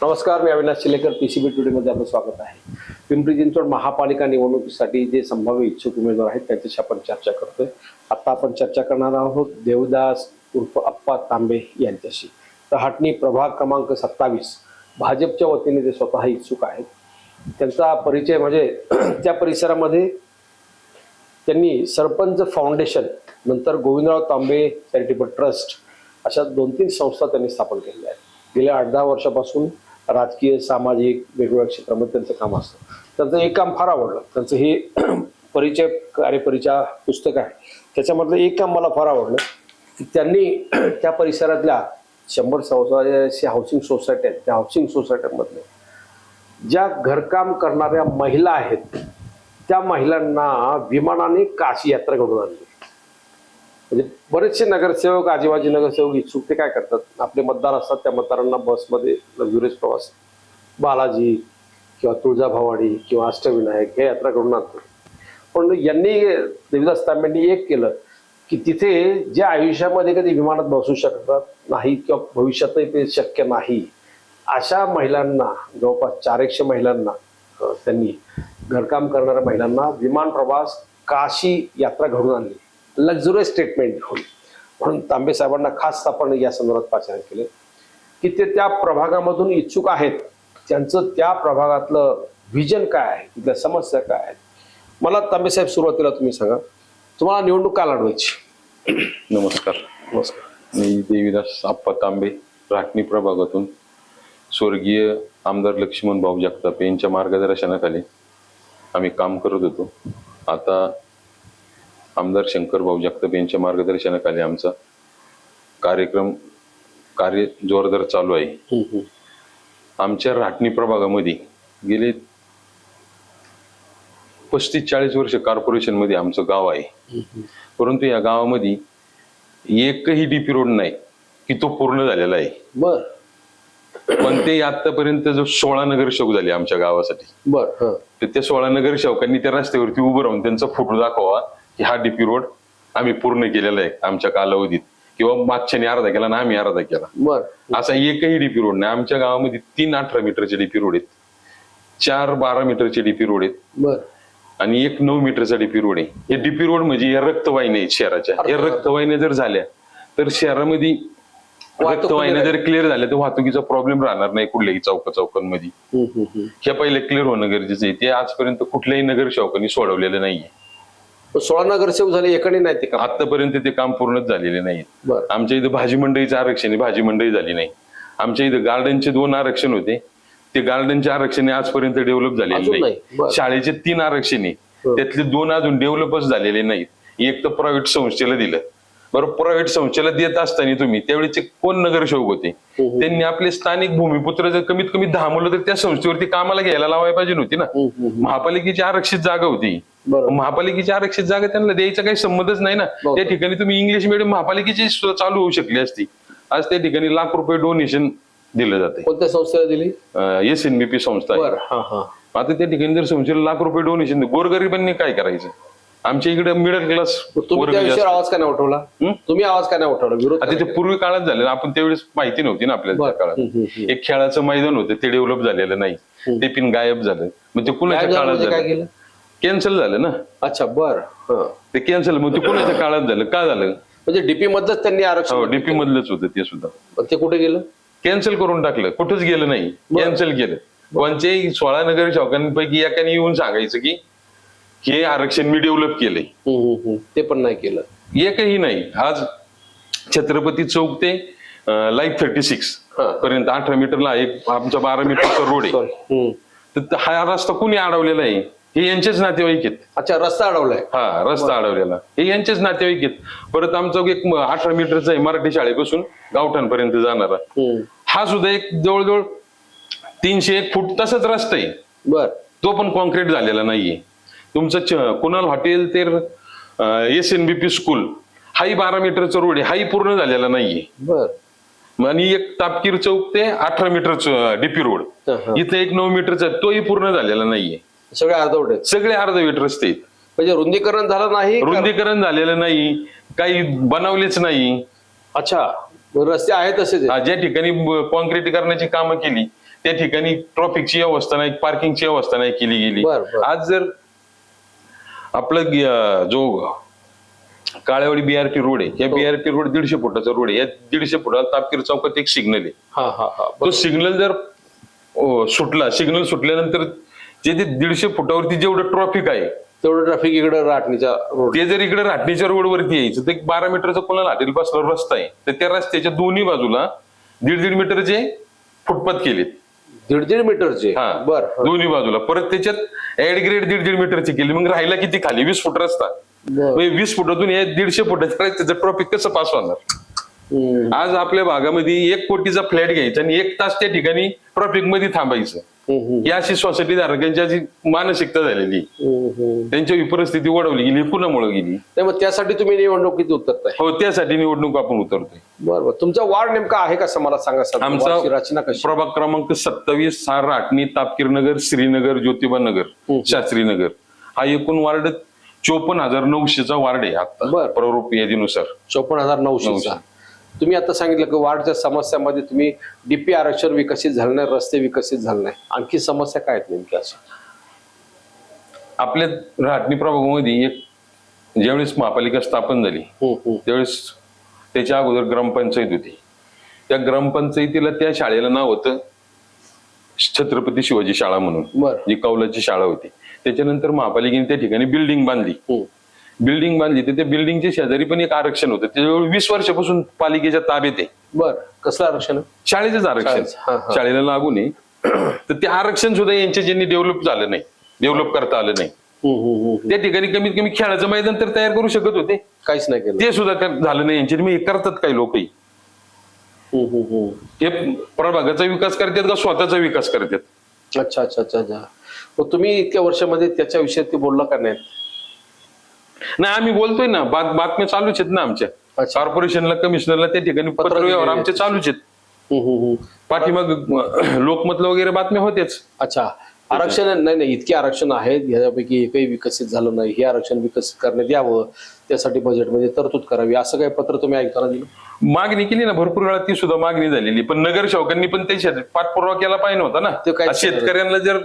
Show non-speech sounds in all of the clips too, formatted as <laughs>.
नमस्कार मी अविनाश शिलेकर पीसीबी बी मध्ये आपलं स्वागत आहे. पिंपरी चिंचवड महापालिका निवडणुकीसाठी जे संभाव्य इच्छुक उमेदवार आहेत त्यांच्याशी आपण चर्चा करतोय. आता आपण चर्चा करणार आहोत देवदास उर्फ अप्पा तांबे यांच्याशी. तर हाटणी प्रभाग क्रमांक सत्तावीस भाजपच्या वतीने ते स्वतः इच्छुक आहेत त्यांचा परिचय म्हणजे <clears throat> त्या परिसरामध्ये त्यांनी सरपंच फाउंडेशन नंतर गोविंदराव तांबे चॅरिटेबल ट्रस्ट अशा दोन तीन संस्था त्यांनी स्थापन केलेल्या आहेत. गेल्या आठ दहा वर्षापासून राजकीय सामाजिक वेगवेगळ्या क्षेत्रामध्ये त्यांचं काम असतं. त्यांचं एक काम फार आवडलं. त्यांचं हे <clears throat> परिचय कार्यपरिचय पुस्तक आहे. त्याच्यामधलं एक काम मला फार आवडलं की त्यांनी <clears throat> त्या परिसरातल्या शंभर चौदाशे हाऊसिंग सोसायटी आहेत. त्या हाऊसिंग सोसायट्यांमधले ज्या घरकाम करणाऱ्या महिला आहेत त्या महिलांना विमानाने काशी यात्रा घडून आणली. म्हणजे बरेचसे नगरसेवक आजीबाजी नगरसेवक इच्छुक ते काय करतात? आपले मतदार असतात त्या मतदारांना बसमध्ये लक्झुरियस प्रवास. बालाजी किंवा तुळजाभवाडी किंवा अष्टविनायक हे यात्रा घडून आणतात. पण यांनी देवीदास तांब्यांनी एक केलं की तिथे जे आयुष्यामध्ये कधी विमानात बसू शकतात नाही किंवा भविष्यातही ते शक्य नाही अशा महिलांना जवळपास चार एकशे महिलांना त्यांनी घरकाम करणाऱ्या महिलांना विमान प्रवास काशी यात्रा घडून आणली. लक्झुरियस ट्रीटमेंट होईल. म्हणून तांबे साहेबांना खास आपण या संदर्भात पाचारण केले. की ते त्या प्रभागामधून इच्छुक आहेत. त्यांचं त्या प्रभागातलं व्हिजन काय आहे? तिथल्या समस्या काय आहेत? मला तांबे साहेब सुरुवातीला तुम्ही सांगा. तुम्हाला निवडणूक का लढवायची नमस्कार. नमस्कार. मी देवीदास आप्पा तांबे राखणी प्रभागातून. स्वर्गीय आमदार लक्ष्मण भाऊ जगताप यांच्या मार्गदर्शनाखाली आम्ही काम करत होतो. आता आमदार शंकर भाऊ जगताप यांच्या मार्गदर्शनाखाली आमचा कार्यक्रम कार्य जोरदार चालू आहे. आमच्या राटणी प्रभागामध्ये गेले पस्तीस चाळीस वर्ष कॉर्पोरेशनमध्ये आमचं गाव आहे. परंतु या गावामध्ये एकही डीपी रोड नाही की तो पूर्ण झालेला आहे. बर. पण ते आतापर्यंत जो सोळा नगरसेवक झाले आमच्या गावासाठी बर तर त्या सोळा नगरसेवकांनी त्या रस्त्यावरती उभं राहून त्यांचा फोटो दाखवा. हा डीपी रोड आम्ही पूर्ण केलेला आहे आमच्या कालावधीत. किंवा मागच्याने अर्धा केला ना आम्ही अर्धा केला. बर. असा एकही डीपी रोड नाही. आमच्या गावामध्ये तीन अठरा मीटरचे डीपी रोड आहेत. चार बारा मीटरचे डीपी रोड आहेत. बर. आणि एक नऊ मीटरचा डीपी रोड आहे. हे डीपी रोड म्हणजे या रक्तवाहिन्या आहेत शहराच्या. या रक्तवाहिन्या. जर झाल्या तर शहरामध्ये रक्तवाहिन्या. जर क्लिअर झाल्या तर वाहतुकीचा प्रॉब्लेम राहणार नाही कुठल्याही चौका चौकांमध्ये. हे पहिले क्लिअर होणं गरजेचं आहे. ते आजपर्यंत कुठल्याही नगरसेवकांनी सोडवलेलं नाहीये. सोळा नगरसेवक झाले एकाने नाही ते का आतापर्यंत ते काम पूर्णच झालेले नाही बर आमच्या इथं भाजी मंडईचं आरक्षण आहे भाजी मंडई झाली नाही आमच्या इथं गार्डनचे दोन आरक्षण होते ते गार्डनचे आरक्षण आजपर्यंत डेव्हलप झालेले अजून नाही. नाही. शाळेचे तीन आरक्षण आहे हं. त्यातले दोन अजून डेव्हलपच झालेले नाहीत एक तर प्रायव्हेट संस्थेला दिलं बरं प्रायव्हेट संस्थेला देत असताना तुम्ही त्यावेळेचे कोण नगरसेवक होते हं. त्यांनी आपले स्थानिक भूमिपुत्र जर कमीत कमी दहा मुलं तर त्या संस्थेवरती कामाला घ्यायला लावायला पाहिजे नव्हती ना हम्म. महापालिकेची आरक्षित जागा होती बरोबर. महापालिकेची आरक्षित जागा त्यांना द्यायचा काही संबंधच नाही ना. त्या ठिकाणी तुम्ही इंग्लिश मिडियम महापालिकेची चालू होऊ शकली असती. आज त्या ठिकाणी लाख रुपये डोनेशन दिलं जाते कोणत्या संस्थेला दिली? एस एन बी पी संस्था आता त्या ठिकाणी जर संस्थेला लाख रुपये डोनेशन गोरगरिबांनी काय करायचं? आमच्या इकडे मिडल क्लास आवाज का नाही उठवला? तुम्ही आवाज का नाही उठवला? विरोध आता ते पूर्वी काळात झालं आपण त्यावेळेस माहिती नव्हती ना आपल्याला त्या काळात. एक खेळाचं मैदान होतं ते डेव्हलप झालेलं नाही. ते पिन गायब झालं. मग ते काय कुणाच्या काळात म्हणजे काय झालं? कॅन्सल झालं ना? अच्छा बर. हं. ते कॅन्सल मग ते कुणाच्या काळात झालं. का झालं? म्हणजे डीपी मधलंच त्यांनी हो आरक्षण डीपी मधलंच होतं ते सुद्धा. पण ते कुठे गेलं? कॅन्सल करून टाकलं. कुठंच गेलं नाही. कॅन्सल केलं. कोणत्याही सोळा नगर चौकांपैकी एकाने येऊन सांगायचं की हे आरक्षण मी डेव्हलप केलंय. हम्म, हम्म, हम्म. ते पण नाही केलं. एकही नाही. आज छत्रपती चौक ते लाइट थर्टी सिक्स हा. पर्यंत अठरा मीटरला एक आमचा बारा मीटरचा रोड आहे. सॉरी. तर हा रस्ता कुणी अडवलेला आहे? हे यांचेच नातेवाईक आहेत. अच्छा रस्ता अडवलाय. हा रस्ता अडवलेला. हे यांचेच नातेवाईक आहेत. परत आमचा एक अठरा मीटरचा आहे मराठी शाळेपासून गावठाणपर्यंत जाणारा. हा सुद्धा एक जवळजवळ तीनशे एक फूट तसाच रस्ता आहे. बर. तो पण कॉन्क्रीट झालेला नाहीये. तुमचं कुणाल हॉटेल ते S N B P school हाही बारा मीटरचा रोड आहे हाही पूर्ण झालेला नाहीये. बर. आणि एक तापकीर चौक ते अठरा मीटरचं डीपी रोड. इथं एक नऊ मीटरचा तोही पूर्ण झालेला नाहीये. सगळे अर्धवट आहेत. सगळे अर्धवीट रस्ते आहेत. म्हणजे रुंदीकरण झालं नाही का- रुंदीकरण झालेलं नाही काही बनवलेच नाही. अच्छा मग रस्ते आहेत तसेच आहेत. हा, ज्या ठिकाणी कॉन्क्रीट करण्याची कामं केली त्या ठिकाणी ट्रॉफिकची व्यवस्था नाही पार्किंगची व्यवस्था नाही केली गेली. बर, बर. आज जर आपलं गी- अं, जो काळेवाडी बीआरटी रोड आहे या हो. बीआरटी रोड दीडशे फुटाचा रोड आहे. या दीडशे फुटाला तापकीर चौकात एक सिग्नल आहे. हा हा हा. तो सिग्नल जर अं, सुटला सिग्नल सुटल्यानंतर जे ते दीडशे फुटावरती जेवढं ट्रॉफिक आहे तेवढं ट्रॅफिक इकडे राटणीच्या रोड ते जर इकडे राटणीच्या रोडवरती यायचं तर एक बारा मीटरचा कोणाला हॉटेल पासला रस्ता आहे. तर त्या रस्त्याच्या दोन्ही बाजूला दीड दीड मीटरचे फुटपाथ केलेत. दीड दीड मीटरचे? हा. बर दोन्ही बाजूला. परत त्याच्यात ऍड ग्रेड दीड दीड मीटरची केली. मग राहिला किती खाली? वीस फूट रस्ता. म्हणजे वीस फुटातून हे दीडशे फुटाच्या त्याचं ट्रॉफिक कसं पास होणार? आज आपल्या भागामध्ये एक कोटीचा फ्लॅट घ्यायचा आणि एक तास त्या ठिकाणी ट्रॉफिकमध्ये थांबायचं. ही अशी सोसायटी धारकांची अशी मानसिकता झालेली. ही परिस्थिती ओढवली गेली कुणामुळे गेली. नाही मग त्यासाठी तुम्ही निवडणुकीत उतरताय. हो त्यासाठी निवडणूक आपण उतरतोय. बरं बरं. तुमचा वार्ड नेमका आहे कसं मला सांगा सर? आमचा रचना कशी? प्रभाग क्रमांक सत्तावीस सार राटणी तापकीर नगर श्रीनगर ज्योतिबा नगर शास्त्रीनगर हा एकूण वार्ड चोपन्न हजार नऊशेचा वार्ड आहे आता. बर. प्ररूप यादीनुसार. चोपन्न हजार नऊशेचा. तुम्ही आता सांगितलं की वार्डच्या समस्यामध्ये तुम्ही डीपी आरक्षण विकसित झालं नाही रस्ते विकसित झाले नाही. आणखी समस्या काय आहेत नेमक्या अशा? आपल्या राटणी प्रभागामध्ये एक ज्यावेळेस महापालिका स्थापन झाली. त्यावेळेस त्याच्या अगोदर ग्रामपंचायत होती. त्या ग्रामपंचायतीला त्या शाळेला नाव होतं छत्रपती शिवाजी शाळा म्हणून बरं. जी कौलाची शाळा होती. त्याच्यानंतर महापालिकेने त्या ठिकाणी बिल्डिंग बांधली. बिल्डिंग बांधली तर त्या बिल्डिंगच्या शेजारी पण एक आरक्षण होतं. त्याच्याजवळ वीस वर्षापासून पालिकेच्या ताब्यात आहे. बर. कसलं आरक्षण? शाळेचंच आरक्षण. शाळेचं, हा, हा. शाळेला लागून आहे तर ते आरक्षण सुद्धा यांच्या ज्यांनी डेव्हलप झालं नाही. डेव्हलप करता आलं नाही. हम्म, हम्म, हम्म. त्या ठिकाणी कमीत कमी खेळाचं मैदान तर तयार करू शकत होते. काहीच नाही केलं. ते सुद्धा कर- झालं नाही. यांचे मी करतात काही लोकही. हम्म, हम्म, हम्म. हे प्रभागाचा विकास करतात का स्वतःचा विकास करतात? अच्छा अच्छा अच्छा अच्छा. मग तुम्ही इतक्या वर्षामध्ये त्याच्या विषयी ते बोलला का नाही नाही आम्ही बोलतोय ना बात बातम्या चालूच आहेत ना आमच्या. अच्छा. कॉर्पोरेशनला कमिशनरला त्या ठिकाणी पत्र व्यवहार आमचे चालूच आहेत. हम्म, हम्म, हम्म. पाठीमाग लोकमतला वगैरे बातम्या होत्याच. अच्छा. आरक्षण नाही नाही इतके आरक्षण आहेत यापैकी एकही विकसित झालं नाही. हे आरक्षण विकसित करण्यात यावं त्यासाठी बजेटमध्ये तरतूद करावी असं काही पत्र तुम्ही ऐकताना दिलं? मागणी केली ना भरपूर वेळा ती सुद्धा मागणी झालेली. पण नगरसेवकांनी पण त्याच्यात पाठपुरावा केला पाहिजे होता ना. ते काय आज शेतकऱ्यांना जर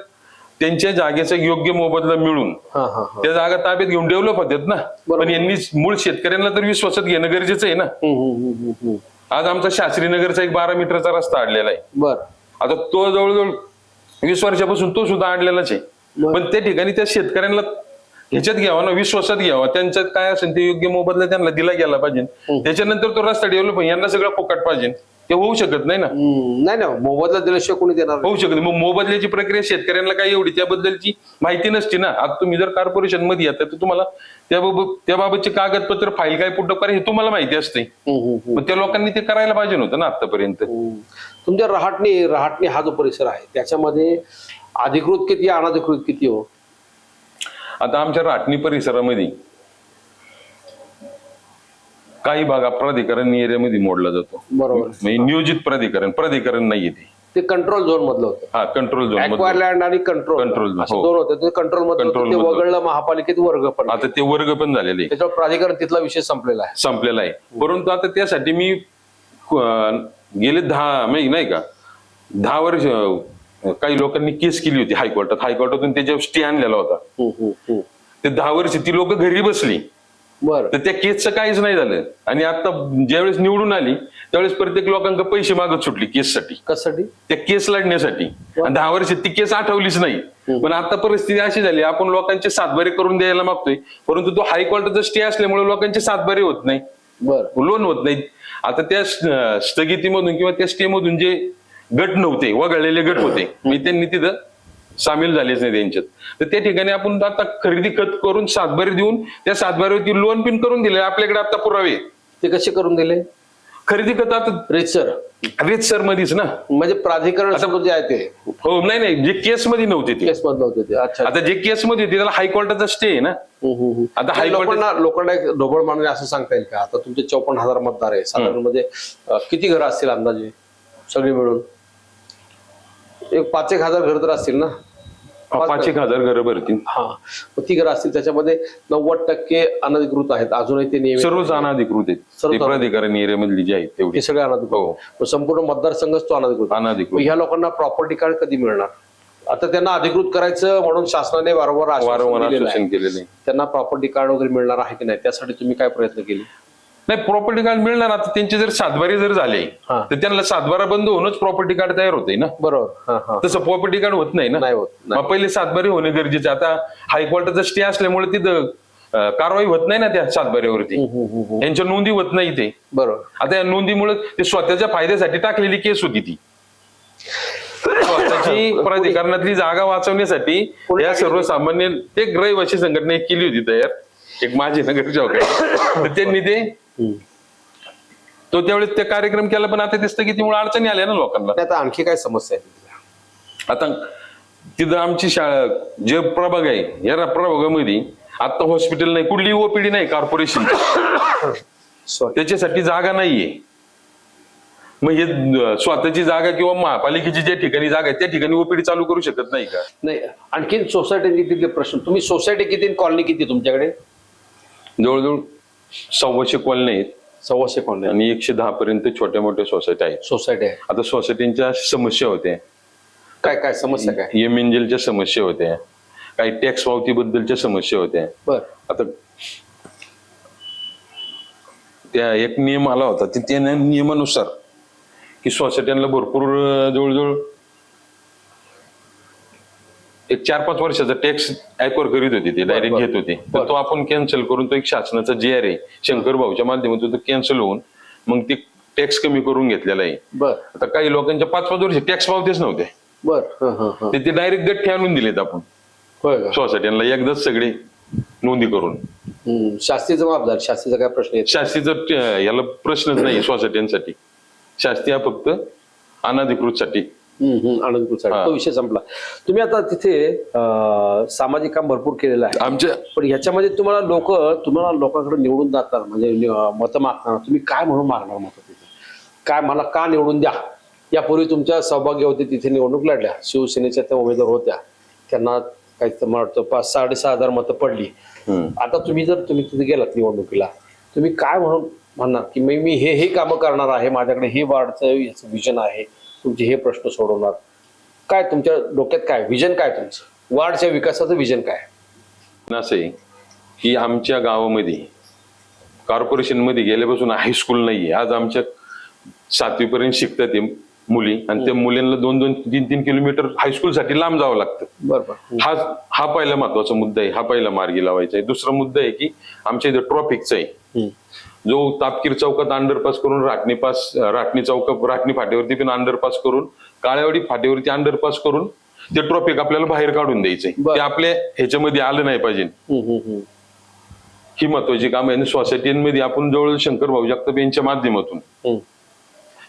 त्यांच्या जागेचा योग्य मोबदला मिळून हा हा हा. त्या जागा ताब्यात घेऊन डेव्हलप होतात ना. बरोबर. पण यांनी मूळ शेतकऱ्यांना तर विश्वासात घेणं गरजेचं आहे ना. हम्म, हम्म, हम्म, हम्म, हम्म. आज आमचा शास्त्रीनगरचा एक बारा मीटरचा रस्ता आणलेला आहे. बर. आता तो जवळजवळ वीस वर्षापासून तो सुद्धा आणलेलाच आहे. बरं. पण त्या ठिकाणी त्या शेतकऱ्यांना ह्याच्यात घ्यावा ना विश्वासात घ्यावा. त्यांच्यात काय असेल ते योग्य मोबदला त्यांना दिला गेला पाहिजे. त्याच्यानंतर तो रस्ता डेव्हलप यांना सगळं फुकट पाहिजे. ते होऊ शकत नाही ना हम्म, नाही ना मोबदला दिल्याशिवाय कोणी देणार नाही. होऊ शकत नाही. मग मोबदल्याची प्रक्रिया शेतकऱ्यांना काय एवढी त्याबद्दलची माहिती नसते ना आता तुम्ही जर कॉर्पोरेशनमध्ये येतात तर तुम्हाला त्याबाबत त्याबाबतचे कागदपत्र फाईल काय पुटप करा हे तुम्हाला माहिती असते हम्म, हम्म, हम्म. मग त्या लोकांनी ते करायला पाहिजे नव्हतं ना आतापर्यंत हम्म. तुमच्या रहाटणी रहाटणी हा जो परिसर आहे त्याच्यामध्ये अधिकृत किती अनधिकृत किती हो आता आमच्या राटणी परिसरामध्ये काही भाग हा प्राधिकरण एरियामध्ये मोडला जातो. बरोबर. म्हणजे नियोजित प्राधिकरण प्राधिकरण नाहीये ते. ते कंट्रोल झोन मधलं होतं. हा कंट्रोल झोन लँड आणि कंट्रोल हो. दोन होते. ते कंट्रोलमध्ये वगळलं महापालिकेत वर्ग पण. आता ते वर्ग पण झालेले. आहे. त्याच्यावर प्राधिकरण तिथला विषय संपलेला आहे. संपलेला आहे. परंतु आता त्यासाठी मी गेले दहा म्हणजे नाही का? दहा वर्ष काही लोकांनी केस केली होती हायकोर्टात. हायकोर्टातून त्याच्यावर स्टे आणलेला होता. ते दहा वर्ष ती लोक घरी बसली. तर त्या केसचं काहीच नाही झालं. आणि आता ज्यावेळेस निवडून आली त्यावेळेस प्रत्येक लोकांना पैसे मागत सुटली केससाठी. कशासाठी? त्या केस लढण्यासाठी. आणि दहा वर्ष ती केस आठवलीच नाही. पण आता परिस्थिती अशी झाली आपण लोकांचे सातबारे करून द्यायला मागतोय. परंतु तो हायकोर्टाचा स्टे असल्यामुळे लोकांचे सातबारे होत नाही. बरं. लोन होत नाही. आता त्या स्थगितीमधून किंवा त्या स्टे मधून जे गट नव्हते वगळलेले गट होते मी त्यांनी तिथं सामील झालेच नाही त्यांच्यात. तर त्या ठिकाणी आपण आता खरेदी खत करून सातबारे देऊन त्या सातबारीवरती लोन पिन करून दिले. आपल्याकडे आता पुरावे ते कसे करून दिले? खरेदी खत आता रेचर रेत सर मध्येच ना. म्हणजे प्राधिकरण समोर जे आहे ते. हो नाही नाही. जे केस मध्ये नव्हते ते. केस मधलं होते ते. अच्छा आता जे केस मध्ये होते त्याला हायकोर्टाचा स्टे आहे ना. हम्म, हम्म, हम्म. आता हायकोर्ट- लोकांना लोकांना एक ढोबळ मानणे असं सांगता येईल का? आता तुमचे चौपन्न हजार मतदार आहे. साधारण म्हणजे अं, किती घरं असतील अंदाजे? सगळी मिळून? एक पाच एक हजार घर तर असतील ना? पाच एक हजार घरं भरतील. हा. मग ती घरं असतील त्याच्यामध्ये नव्वद टक्के अनधिकृत आहेत. अजूनही ते नियमित सर्वच अनाधिकृत आहेत. सर्वच ते प्राधिकरण एरियामधली जी आहेत तेवढी. हे सगळे अनधिकृत. हो. मग संपूर्ण मतदारसंघच तो अनधिकृत. मग अनाधिकृत ह्या लोकांना प्रॉपर्टी कार्ड कधी मिळणार? आता त्यांना अधिकृत करायचं म्हणून शासनाने वारंवार आश्वासन वारंवार दिलेलं आहे. आश्वासन केलेलं आहे. त्यांना प्रॉपर्टी कार्ड वगैरे मिळणार आहे की नाही? त्यासाठी तुम्ही काय प्रयत्न केले? नाही प्रॉपर्टी कार्ड मिळणार. आता त्यांचे जर सातबारी जर झाले हा. तर त्यांना सातबारा बंद होऊनच प्रॉपर्टी कार्ड तयार होते ना? बरोबर. हा हा. तसं प्रॉपर्टी कार्ड होत नाही ना? नाही होत, नाही. मग पहिले सातबारी होणे गरजेचं. आता हायकोर्टाचा स्टे असल्यामुळे तिथं अं, कारवाई होत नाही ना त्या सातबाऱ्यावरती. यांच्या नोंदी होत नाही ते. बरोबर. आता या नोंदीमुळे ते स्वतःच्या फायद्यासाठी टाकलेली केस होती ती. स्वतःची <coughs> प्राधिकरणातली जागा वाचवण्यासाठी या? सर्वसामान्य एक रहिवासी संघटना एक केली होती तयार. एक माझी नगरच्या वगैरे तर त्यांनी ते तो त्यावेळेस ते कार्यक्रम केला पण आता ते स्थगितीमुळे अडचणी आल्या ना लोकांना. आता आणखी काय समस्या आहे? आता तिथं आमची शाळा जे प्रभाग आहे या प्रभागामध्ये आता हॉस्पिटल नाही कुठली ओपीडी नाही कॉर्पोरेशन. त्याच्यासाठी जागा नाहीये. मग हे स्वतःची जागा किंवा महापालिकेची ज्या ठिकाणी जागा आहे त्या ठिकाणी ओपीडी चालू करू शकत नाही का? नाही आणखीन सोसायटी तिथले प्रश्न. तुम्ही सोसायटी किती कॉलनी किती तुमच्याकडे? जवळजवळ सव्वाशे कॉलनी आहेत. सव्वाशे कॉलनी. आणि एकशे दहा पर्यंत छोट्या मोठ्या सोसायटी आहेत. सोसायटी आहे. आता सोसायटींच्या समस्या होत्या. काय काय समस्या काय? एम एनजेलच्या समस्या होत्या. काही टॅक्स पावतीबद्दलच्या समस्या होत्या. बर. आता त्या एक नियम आला होता. ते त्या नियमानुसार की सोसायट्यांना भरपूर जवळजवळ एक चार पाच वर्षाचा टॅक्स ऍपवर करीत होते ते डायरेक्ट. घेत होते. तर तो आपण कॅन्सल करून तो एक शासनाचा जे आर आहे शंकर भाऊच्या माध्यमातून तो कॅन्सल होऊन मग ते टॅक्स कमी करून घेतलेला आहे. बर. आता काही लोकांच्या पाच पाच वर्ष टॅक्स पावतेच नव्हते. बर. ते डायरेक्ट गठ्ठे आणून दिलेत आपण. सोसायट्यांना एकदाच सगळे नोंदी करून. हं, शास्ती जबाबदार शास्तीचा काय प्रश्न शास्तीचा अं, याला प्रश्नच नाही सोसायट्यांसाठी शास्ती हा फक्त अनाधिकृतसाठी आनंदपूरसाठी हा. तो विषय संपला. तुम्ही आता तिथे सामाजिक काम भरपूर केलेलं आहे. आमच्या पण ह्याच्यामध्ये तुम्हाला लोक तुम्हाला लोकांकडे निवडून जातात म्हणजे मतं मागणार. तुम्ही काय म्हणून मागणार मतं तिथे? काय मला का निवडून द्या? यापूर्वी तुमच्या सौभाग्य होते तिथे निवडणूक लढल्या. शिवसेनेच्या त्या उमेदवार होत्या. त्यांना काही मला वाटतं पाच साडेसहा हजार मतं पडली. आता तुम्ही जर तुम्ही तिथे गेलात निवडणुकीला तुम्ही काय म्हणून म्हणणार की मी मी हे हे कामं करणार आहे माझ्याकडे हे वाढचं याचं विजन आहे. तुमचे हे प्रश्न सोडवणार. काय तुमच्या डोक्यात काय? विजन काय तुमचं? वाढच्या विकासाचं विजन काय? असं आहे की आमच्या गावामध्ये कॉर्पोरेशनमध्ये गेल्यापासून हायस्कूल नाहीये. आज आमच्या सातवी पर्यंत शिकतात ते मुली आणि त्या मुलींना दोन दोन तीन तीन किलोमीटर हायस्कूल साठी लांब जावं लागतं. बरोबर. हा हा पहिला महत्त्वाचा मुद्दा आहे. हा पहिला मार्गी लावायचा आहे. दुसरा मुद्दा आहे की आमच्या इथे ट्रॉफिकचा आहे. जो तापकीर चौकात अंडरपास करून राटणी पास राटणी चौक राटणी फाट्यावरती पण अंडरपास करून काळेवाडी फाट्यावरती अंडरपास करून ते ट्रॉफिक आपल्याला बाहेर काढून द्यायचंय. ते आपल्या ह्याच्यामध्ये आलं नाही पाहिजे. ही महत्वाची काम आहे सोसायटीमध्ये आपण जवळ शंकर भाऊ जगताप यांच्या माध्यमातून.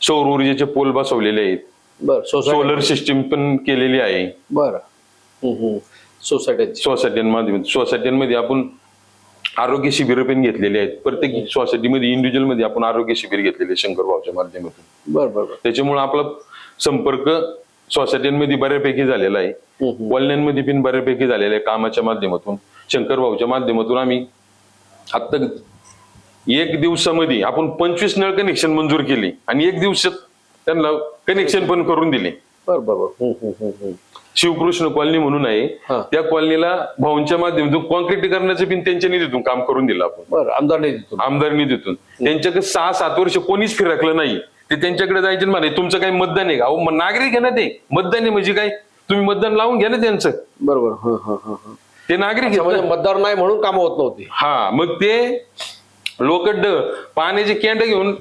सौर ऊर्जेचे पोल बसवलेले आहेत बरं सोसायटी सोलर सिस्टीम पण केलेली आहे बरं. सोसायटीची सोसायट्यांमध्ये सोसायट्यांमध्ये आपण आरोग्य शिबिर पण घेतलेली आहेत. प्रत्येक सोसायटीमध्ये इंडिव्हिज्युअलमध्ये आपण आरोग्य शिबिर घेतलेले शंकर भाऊच्या माध्यमातून. बरं बरं बरं. त्याच्यामुळे आपला संपर्क सोसायट्यांमध्ये बऱ्यापैकी झालेला आहे. हम्म. कॉलन्यांमध्ये पण बऱ्यापैकी झालेला आहे कामाच्या माध्यमातून. शंकर भाऊच्या माध्यमातून आम्ही आता एक दिवसामध्ये आपण पंचवीस नळ कनेक्शन मंजूर केली आणि एक दिवसात त्यांना कनेक्शन पण करून दिले. बरं शिवकृष्ण कॉलनी म्हणून आहे. त्या कॉलनीला भाऊंच्या माध्यमातून कॉन्क्रिटीकरणाचं पण त्यांच्या निधीतून काम करून दिलं आपण. बरं आमदार देतो आमदार निधीतून. त्यांच्याकडे सहा सात वर्ष कोणीच फिरकलं नाही. ते त्यांच्याकडे जायचे म्हणे तुमचं काही मतदान आहे का? अहो नागरिक आहे ना ते. मतदान आहे म्हणजे काय? तुम्ही मतदान लावून घ्या ना त्यांचं. बरोबर. ते नागरिक म्हणजे. मतदार नाही म्हणून कामं होत नव्हती. हा मग ते लोक पाण्याचे कॅन्ड घेऊन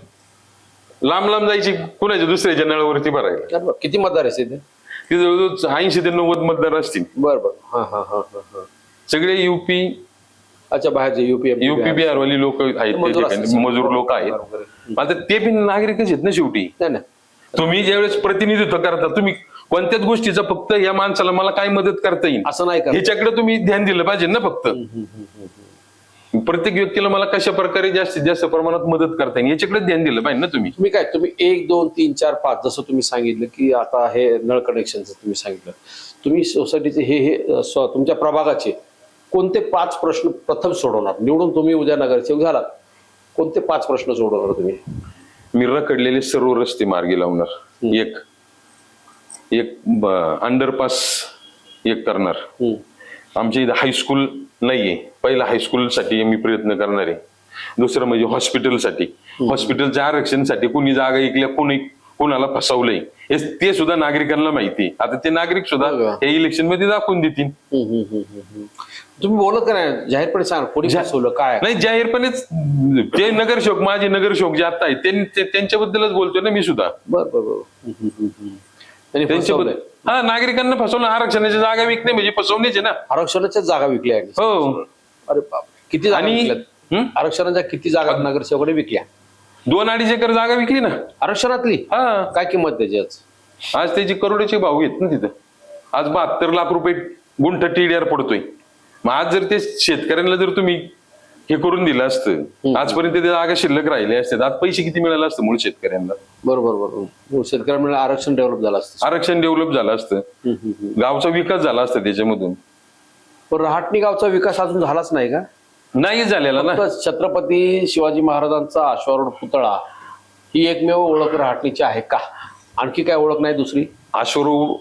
लांब लांब जायची कुणाच्या दुसऱ्याच्या नळावरती भरायला. किती मतदार आहे ते जवळजवळ ऐंशी ते नव्वद मतदार असतील. बरं बरं. हा हा हा हा हा. सगळे युपी अच्छा बाहेरचे युपी युपी बिहार वाली लोक आहेत त्या मजूर ठिकाणी असतील. मजूर लोक आहेत. बरोबर आता ते पण नागरिकच आहेत ना शेवटी. नाही नाही. तुम्ही ज्यावेळेस प्रतिनिधित्व करता तुम्ही कोणत्याच गोष्टीचा फक्त या माणसाला मला काय मदत करता येईल? असं नाही का ह्याच्याकडे तुम्ही ध्यान दिलं पाहिजे ना फक्त. प्रत्येक व्यक्तीला मला कशा प्रकारे जास्तीत जास्त प्रमाणात मदत करता येईल? याच्याकडे ध्यान दिलं पाहिजे ना तुम्ही. तुम्ही काय तुम्ही एक दोन तीन चार पाच जसं तुम्ही सांगितलं की आता हे नळ कनेक्शनचं तुम्ही सांगितलं. तुम्ही सोसायटीचे हे हे तुमच्या प्रभागाचे कोणते पाच प्रश्न प्रथम सोडवणार? निवडून तुम्ही उद्या नगरसेवक झालात. कोणते पाच प्रश्न सोडवणार तुम्ही? मी रखडलेले सर्व रस्ते मार्गी लावणार. एक एक अंडरपास एक करणार. आमच्या इथं हायस्कूल नाहीये. पहिला हायस्कूलसाठी मी प्रयत्न करणार आहे. दुसरं म्हणजे हॉस्पिटलसाठी हॉस्पिटलच्या आरक्षणासाठी कोणी जागा ऐकल्या कोणी कोणाला फसवलंय. हे ते सुद्धा नागरिकांना माहिती आहे. आता ते नागरिक सुद्धा हो इलेक्शनमध्ये दाखवून देतील. तुम्ही बोलत का नाही. जाहीरपणे सांगा कोणी फसवलं काय? नाही जाहीरपणेच जे नगरसेवक माझे नगरसेवक जे आता आहेत ते- ते- त्यांच्याबद्दलच बोलतोय ना मी सुद्धा. बर बर त्यांच्याबद्दल हा नागरिकांना फसवलं आरक्षणाच्या जागा विकणे म्हणजे फसवणेच आहे ना. आरक्षणाच्या जागा विकल्या यांनी. हो. अरे बाप किती जागा आणि-? आरक्षणाच्या किती जागा नगरसेवकाने विकल्या? दोन अडीच एकर जागा विकली ना. आरक्षणातली? हा. काय किंमत त्याची आज? आज त्याची करोडचे भाव आहेत ना तिथं. आज बहात्तर लाख रुपये गुंठ टीडीआर पडतोय. मग आज जर ते शेतकऱ्यांना जर तुम्ही हे करून दिलं असतं. आजपर्यंत ते जागा शिल्लक राहिले असते. आज पैसे किती मिळाले असतं मूळ शेतकऱ्यांना? बरोबर बरोबर. हो, शेतकऱ्यांना आरक्षण डेव्हलप झालं असतं. आरक्षण डेव्हलप झालं असतं. गावचा विकास झाला असता त्याच्यामधून. पण रहाटणी गावचा विकास अजून झालाच नाही का? नाही झालेला ना. छत्रपती शिवाजी महाराजांचा अश्वारूढ पुतळा ही एकमेव ओळख रहाटणीची आहे का? आणखी काय ओळख नाही दुसरी? अश्वरूढ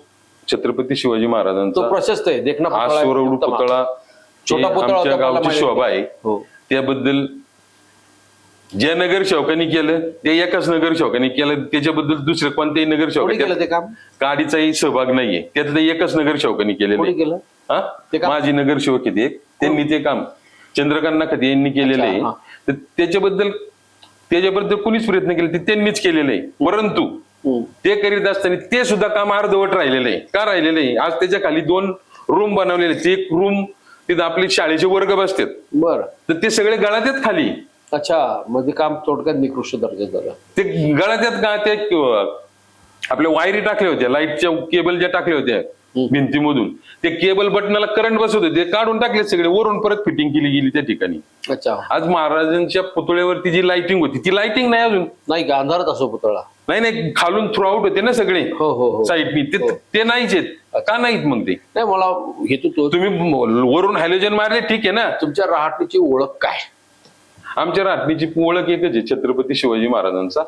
छत्रपती शिवाजी तो महाराजांचा प्रशस्त आहे. देखना अश्वरूढ. पुतळा छोटा पुतळा गावची शोभा आहे. हो. त्याबद्दल ज्या नगरसेवकांनी केलं ते एकाच नगरसेवकांनी केलं त्याच्याबद्दल दुसरं कोणत्याही कोणी नगरसेवक केलं ते काम गाडीचाही सहभाग नाहीये त्यातलं एकच नगरसेवकांनी केलेलं कोणी आहे. केलं हा? ते काम? माझी नगरसेवक आहेत एक त्यांनी ते काम चंद्रकांत नखाते यांनी केलेलं अच्छा, हा. आहे तर त्याच्याबद्दल त्याच्याबद्दल कुणीच प्रयत्न केले ते त्यांनीच केलेलं आहे परंतु हम्म. ते करीत असताना ते सुद्धा काम अर्धवट राहिलेलं आहे का राहिलेलं आहे आज त्याच्याखाली दोन रूम बनवलेले आहेत. एक रूम तिथं आपले शाळेचे वर्ग बसतात. बर. तर ते सगळे गळात आहेत खाली. अच्छा म्हणजे काम थोडक्यात निकृष्ट दर्जाचं झालं. ते गळात आहेत का? ते आपल्या वायरी टाकल्या होत्या लाईटच्या केबल ज्या टाकल्या होत्या भिंतीमधून. ते केबल बटनाला करंट बसत होते ते काढून टाकले सगळे वरून परत फिटिंग केली गेली त्या ठिकाणी. अच्छा. आज महाराजांच्या पुतळ्यावरती जी लाइटिंग होती ती लाइटिंग नाही अजून. नाही का? अंधारात असो पुतळा. नाही नाही खालून थ्रू आउट होते ना सगळे. हो हो हो. साईडनी. ते ते नाहीच आहेत. का नाहीत मग ते? नाही मला हेतू तो तुम्ही वरून हॅलोजन मारले ठीक आहे ना? तुमच्या रहाटणीची ओळख काय? आमच्या राटणीची ओळख एकच आहे छत्रपती शिवाजी महाराजांचा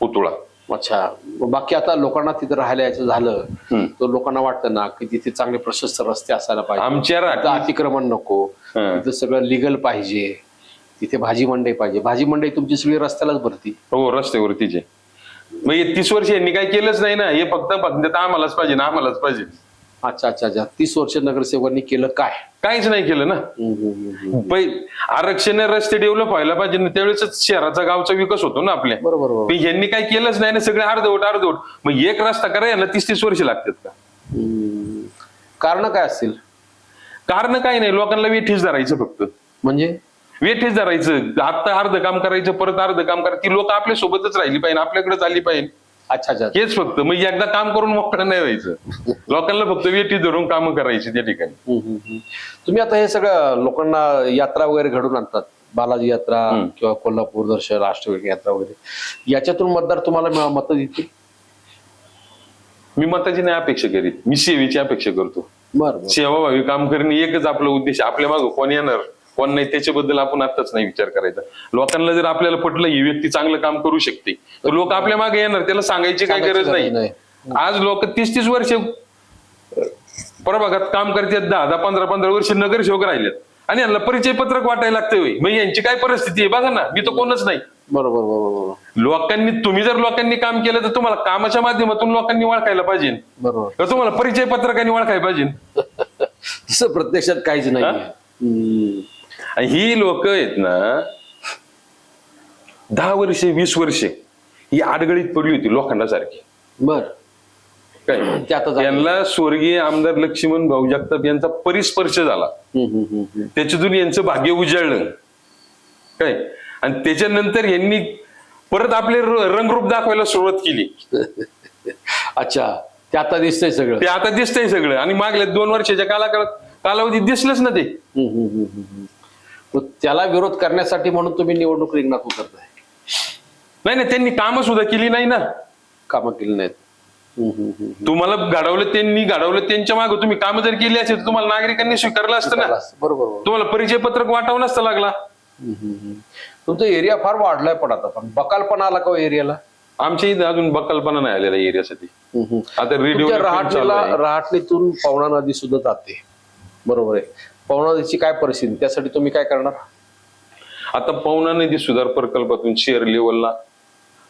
पुतळा. अच्छा. बाकी आता लोकांना तिथे राहायला यायचं झालं हम्म. तर लोकांना वाटतं ना की तिथे चांगले प्रशस्त रस्ते असायला पाहिजे. आमच्या तिथं अतिक्रमण नको. हं. तिथं सगळं लिगल पाहिजे. तिथे भाजी मंडई पाहिजे. भाजी मंडई तुमची सगळी रस्त्यालाच भरती. हो रस्त्यावरतीचे मग हे तीस वर्ष यांनी काही केलंच नाही ना? हे फक्त फक्त आम्हालाच पाहिजे ना आम्हालाच पाहिजे. अच्छा अच्छा अच्छा. तीस वर्ष नगरसेवकांनी केलं काय? काहीच नाही केलं ना. पै आरक्षण रस्ते डेव्हलप व्हायला पाहिजे ना त्यावेळेस शहराचा गावचा विकास होतो ना आपल्या. बरोबर बरोबर. पण यांनी काही केलंच नाही ना सगळे अर्धवट अर्धवट. मग एक रस्ता करायला तीस तीस वर्ष लागतात का? कारण काय असतील? कारण काही नाही लोकांना वेठीच धरायचं फक्त. म्हणजे? वेठीच धरायचं. आता अर्ध काम करायचं परत अर्ध काम करायचं. ती लोक आपल्या सोबतच राहिली पाहिजे आपल्याकडेच आली पाहिजे. अच्छा अच्छा. हेच फक्त. मग एकदा काम करून मोकळं नाही व्हायचं. लोकांना फक्त वेठी धरून कामं करायची त्या ठिकाणी. तुम्ही आता हे सगळं लोकांना यात्रा वगैरे घडून आणतात. बालाजी यात्रा किंवा कोल्हापूर दर्शन राष्ट्रवादी यात्रा वगैरे. याच्यातून मतदार तुम्हाला मत देतील? मी मताची नाही अपेक्षा करीत. मी सेवेची अपेक्षा करतो. बर बर. सेवाभावी काम करणे एकच आपला उद्देश. आपल्या मागं कोण येणार? कोण नाही त्याच्याबद्दल आपण आताच नाही विचार करायचा. लोकांना जर आपल्याला पटलं ही व्यक्ती चांगलं काम करू शकते तर लोक आपल्या मागे येणार त्याला सांगायची काही गरज नाही. आज लोक तीस तीस वर्ष प्रभागात काम करतात दहा दहा पंधरा पंधरा वर्ष नगरसेवक राहिलेत. आणि यांना परिचय पत्रक वाटायला लागतंय होय. मग यांची काय परिस्थिती आहे? बघा ना मी तर कोणच नाही. बरोबर बरोबर लोकांनी तुम्ही जर लोकांनी काम केलं तर तुम्हाला कामाच्या माध्यमातून लोकांनी ओळखायला पाहिजे. बरोबर. तुम्हाला परिचय पत्रकाने ओळखायला पाहिजे. <laughs> तसं प्रत्यक्षात काहीच नाही. आणि ही लोक आहेत ना दहा वर्षे वीस वर्षे ही आडगळीत पडली होती लोखंडा सारखी बर. काय. यांना स्वर्गीय आमदार लक्ष्मण भाऊ जगताप यांचा परिस्पर्श झाला. त्याच्यातून यांचं भाग्य उजळलं. काय? आणि त्याच्यानंतर यांनी परत आपले रंगरूप दाखवायला सुरुवात केली. <laughs> अच्छा ते आता दिसतंय सगळं. ते आता दिसतंय सगळं. आणि मागल्या दोन वर्षाच्या काला कालावधीत दिसलंच ना ते. त्याला विरोध करण्यासाठी म्हणून तुम्ही निवडणूक रिंगणात उतरताय. नाही नाही त्यांनी कामं सुद्धा केली नाही ना. कामं केली नाहीत. तुम्हाला घडवलं त्यांनी घडवलं त्यांच्या मागे. तुम्ही कामं जर केली असेल तर तुम्हाला नागरिकांनी स्वीकारलं असतं ना. बरोबर तुम्हाला परिचय पत्रक वाटावं नसतं लागला. तुमचा एरिया फार वाढलाय पण आता. पण बकाल पण आला का एरियाला? आमच्या इथे अजून बकल्पना नाही आलेला एरियासाठी. आता रेडिओ रहाटणीला रहाटणीतून पवना नदी सुद्धा जाते. बरोबर आहे. पवना नदीची काय परिस्थिती? त्यासाठी तुम्ही काय करणार? आता पवना नदी सुधार प्रकल्पातून शेअर लेवलला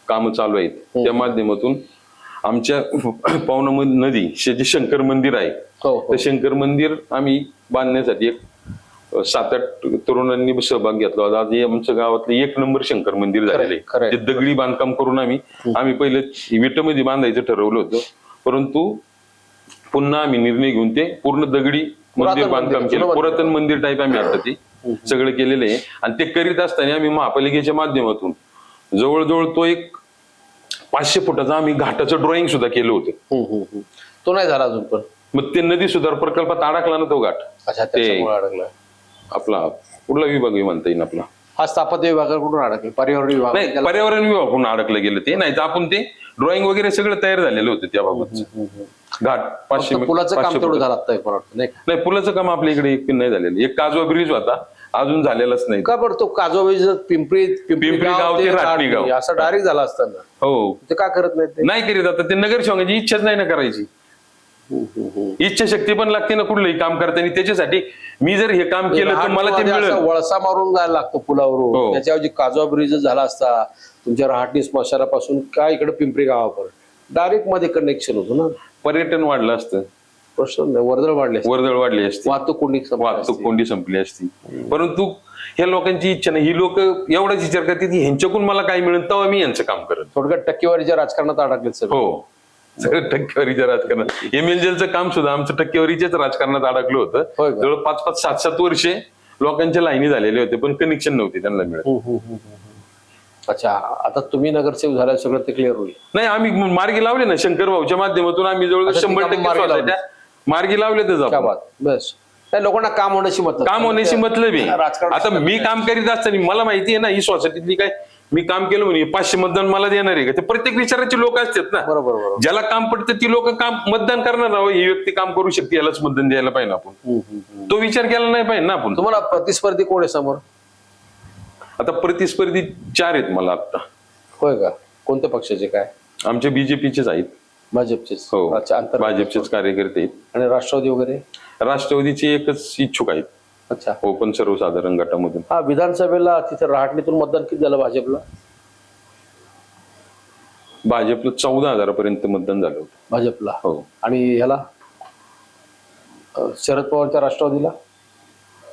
कामं चालू आहेत त्या माध्यमातून आमच्या पवना नदी जे शंकर मंदिर आहे हो हो. तर शंकर मंदिर आम्ही बांधण्यासाठी एक सात आठ तरुणांनी सहभाग घेतला होता. आज आमच्या गावातलं एक नंबर शंकर मंदिर झालेलं. आहे ते दगडी बांधकाम करून आम्ही आम्ही पहिले विटमध्ये बांधायचं ठरवलं होतं. परंतु पुन्हा आम्ही निर्णय घेऊन ते पूर्ण दगडी मंदिर बांधकाम केलं. पुरातन मंदिर टाईप आम्ही आता ते सगळं केलेलं आहे. आणि ते करीत असताना आम्ही महापालिकेच्या माध्यमातून जवळजवळ तो एक पाचशे फुटाचा आम्ही घाटाचं ड्रॉइंग सुद्धा केलं होतं. हम्म. तो नाही झाला अजून पण? मग ते नदी सुधार प्रकल्पात अडकला ना तो घाट. अच्छा त्याच्यामुळे अडकलाय आपला कुठला विभाग म्हणता येईल आपला? हा स्थापत्य विभागाकडून अडकले? पर्यावरण विभाग. नाही पर्यावरण विभागाकडून अडकलं गेलं ते. नाही तर आपण ते ड्रॉइंग वगैरे सगळं तयार झालेलं होतं त्याबाबत घाट पाचशे फक्त पुलाचं काम पाचशे तेवढं फुट. झालं आता मला वाटतं, नाही का? नाही पुलाचं काम आपल्या इकडे एक पण नाही झालेलं. एक काजवा ब्रिज होता अजून झालेलाच नाही. का बरं तो काजोबाई पिंपरी पिंपरी गाव ते राटणी गाव. राटणी, असं डायरेक्ट झाला असताना हो. ते का करत नाही ते? नाही करीत आता. ते नगरसेवकाची इच्छाच नाही ना करायची. इच्छा शक्ती पण लागते ना कुठलंही काम करताना. त्याच्यासाठी मी जर हे काम केलं तर मला ते मिळेल. वळसा मारून जायला लागतो पुलावरून. हो. त्याच्याऐवजी काजवा ब्रिज झाला असता तुमच्या रहाटणी स्मशानापासून काय इकडे पिंपरी गावापर्यंत? डायरेक्टमध्ये कनेक्शन होतं ना. पर्यटन वाढलं असतं. प्रश्न नाही वर्दळ वाढले. वर्दळ वाढली असती. वाहतूक कोंडी संपली वाहतूक असती. कोंडी संपली असती. परंतु ह्या लोकांची इच्छा नाही. ही लोक एवढाच विचार करतात की ह्यांच्याकडून मला काय मिळेल तेव्हा मी यांचं काम करत थोडक्यात टक्केवारीच्या राजकारणात अडकलेत सगळे. हो. सगळं टक्केवारीच्या राजकारणात. एमएलजेचं काम सुद्धा आमचं टक्केवारीच्याच राजकारणात अडकलं होतं. होय का? जवळ पाच पाच सात सात वर्षे लोकांच्या लाईनी झालेले होते पण कनेक्शन नव्हते त्यांना मिळत. अच्छा आता तुम्ही नगरसेवक झाल्या सगळं ते क्लिअर होईल. नाही आम्ही मार्गी लावले ना शंकर भाऊच्या माध्यमातून आम्ही जवळ अच्छा, ती शंभर कामं टक्के मार्गी लावली. मार्गी आपण बात बस. नाही लोकांना काम होण्याची मतलब काम होण्याची मतलब आहे राजकारण आता मी काम करीत असताना मला माहिती आहे ना ही सोसायटीतली काय मी काम केलं म्हणे पाचशे मतदान मला देणार आहे का? ते प्रत्येक विचाराचे लोक असतात ना. बरोबर बरोबर. ज्याला काम पडतं ती लोक काम मतदान करणार आहो ही व्यक्ती काम करू शकते यालाच मतदान द्यायला पाहिजे आपण. तो विचार केला नाही पाहिजे ना आपण. तुम्हाला प्रतिस्पर्धी कोण आहे समोर? आता प्रतिस्पर्धी चार आहेत मला आता. होय का? कोणत्या पक्षाचे काय? आमचे बीजेपीचेच आहेत. भाजपचेच. हो. अच्छा अंतर भाजपचेच कार्यकर्ते आहेत. आणि राष्ट्रवादी वगैरे? राष्ट्रवादीचे एकच इच्छुक आहेत. अच्छा. ओपन सर्वसाधारण गटामधून. हा विधानसभेला तिथे रहाटणीतून मतदान किती झालं भाजपला? भाजपला चौदा हजारापर्यंत मतदान झालं होतं. भाजपला. हो. आणि ह्याला? अं, शरद पवारच्या राष्ट्रवादीला?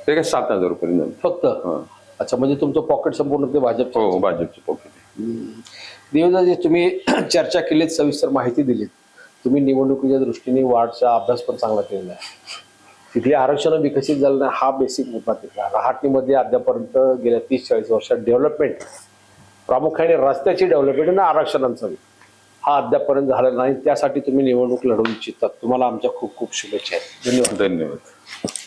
ते काय सात हजार रुपये झालं. फक्त? हा. अच्छा म्हणजे तुमचं पॉकेट संपूर्ण ते भाजप हो भाजपचे पॉकेट देवदाजी तुम्ही <clears throat> चर्चा केलीत सविस्तर माहिती दिलीत. तुम्ही निवडणुकीच्या दृष्टीने वार्डचा अभ्यास पण चांगला केलेला आहे. तिथली आरक्षण विकसित झालं नाही हा बेसिक मुद्दा तिथला. रहाटणीमध्ये अद्यापर्यंत गेल्या तीस चाळीस वर्षात डेव्हलपमेंट प्रामुख्याने रस्त्याची डेव्हलपमेंट आणि आरक्षणांचा. हा अद्यापर्यंत झालेला नाही त्यासाठी तुम्ही निवडणूक लढवू इच्छितात. तुम्हाला आमच्या खूप खूप शुभेच्छा आहेत. धन्यवाद. धन्यवाद.